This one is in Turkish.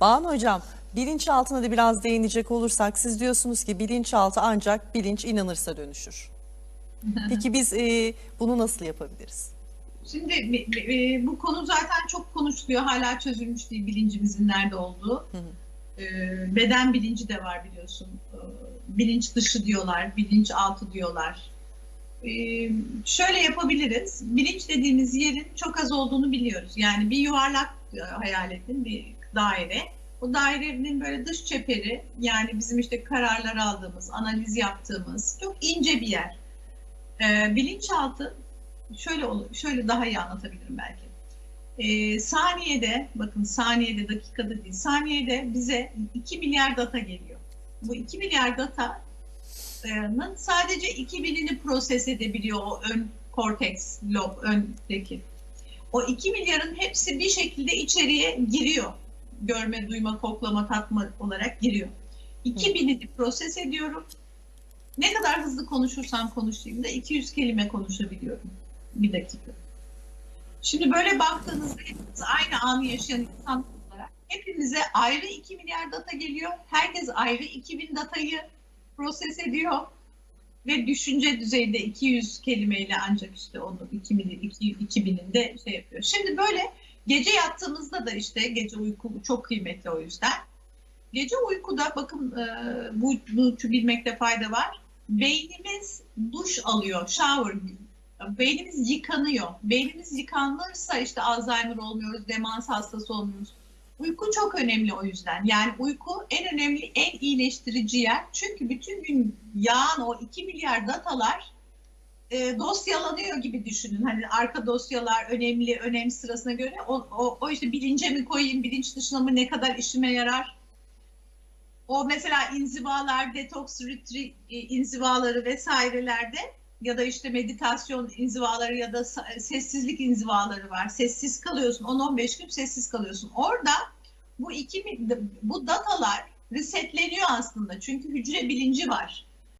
Banu Hocam bilinçaltına da biraz değinecek olursak siz diyorsunuz ki bilinçaltı ancak bilinç inanırsa dönüşür. Peki biz e, bunu nasıl yapabiliriz? Şimdi e, bu konu zaten çok konuşuluyor. Hala çözülmüş değil bilincimizin nerede olduğu. E, beden bilinci de var biliyorsun. E, bilinç dışı diyorlar, bilinç altı diyorlar. E, şöyle yapabiliriz. Bilinç dediğimiz yerin çok az olduğunu biliyoruz. Yani bir yuvarlak e, hayal edin, bir daire. O dairenin böyle dış çeperi yani bizim işte kararlar aldığımız, analiz yaptığımız çok ince bir yer. E, bilinçaltı şöyle şöyle daha iyi anlatabilirim belki. Ee, saniyede, bakın saniyede, dakikada değil, saniyede bize 2 milyar data geliyor. Bu 2 milyar datanın sadece 2000'ini proses edebiliyor o ön korteks, lob, öndeki. O 2 milyarın hepsi bir şekilde içeriye giriyor. Görme, duyma, koklama, tatma olarak giriyor. 2000'ini proses ediyorum. Ne kadar hızlı konuşursam konuşayım da 200 kelime konuşabiliyorum bir dakika. Şimdi böyle baktığınızda hepimiz aynı anı yaşayan insan olarak hepimize ayrı 2 milyar data geliyor. Herkes ayrı 2000 datayı proses ediyor ve düşünce düzeyinde 200 kelimeyle ancak işte onu 2000'in 2000'inde şey yapıyor. Şimdi böyle gece yattığımızda da işte gece uyku çok kıymetli o yüzden. Gece uykuda bakın e, bu, bu bilmekte fayda var. Beynimiz duş alıyor, shower beynimiz yıkanıyor. Beynimiz yıkanırsa işte Alzheimer olmuyoruz, demans hastası olmuyoruz. Uyku çok önemli o yüzden. Yani uyku en önemli, en iyileştirici yer. Çünkü bütün gün yağan o 2 milyar datalar e, dosyalanıyor gibi düşünün. Hani arka dosyalar önemli, önem sırasına göre o, o, o işte bilince mi koyayım, bilinç dışına mı ne kadar işime yarar? O mesela inzivalar, detoks retreat inzivaları vesairelerde ya da işte meditasyon inzivaları ya da sessizlik inzivaları var. Sessiz kalıyorsun. 10-15 gün sessiz kalıyorsun. Orada bu iki bu datalar resetleniyor aslında. Çünkü hücre bilinci var.